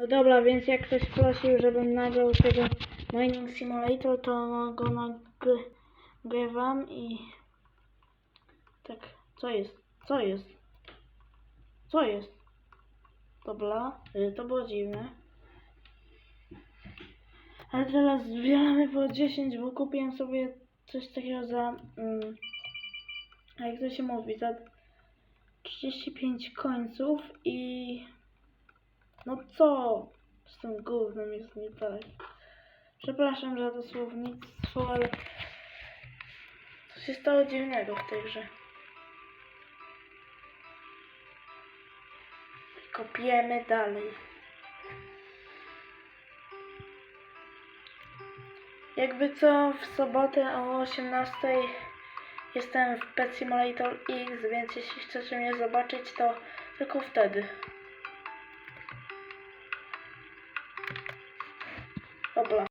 No dobra, więc jak ktoś prosił, żebym nagrał tego Mining Simulator, to go nagrywam i... Tak, co jest? Co jest? Co jest? Dobra, y, to było dziwne. Ale teraz zbieramy po 10, bo kupiłem sobie coś takiego za... Mm, jak to się mówi? Za 35 końców i... No co z tym gównem jest nie tak? Przepraszam za to słownictwo, ale co się stało dziwnego w tej grze? Kopiemy dalej. Jakby co, w sobotę o 18 jestem w Pet Simulator X, więc jeśli chcecie mnie zobaczyć, to tylko wtedy. Dobra.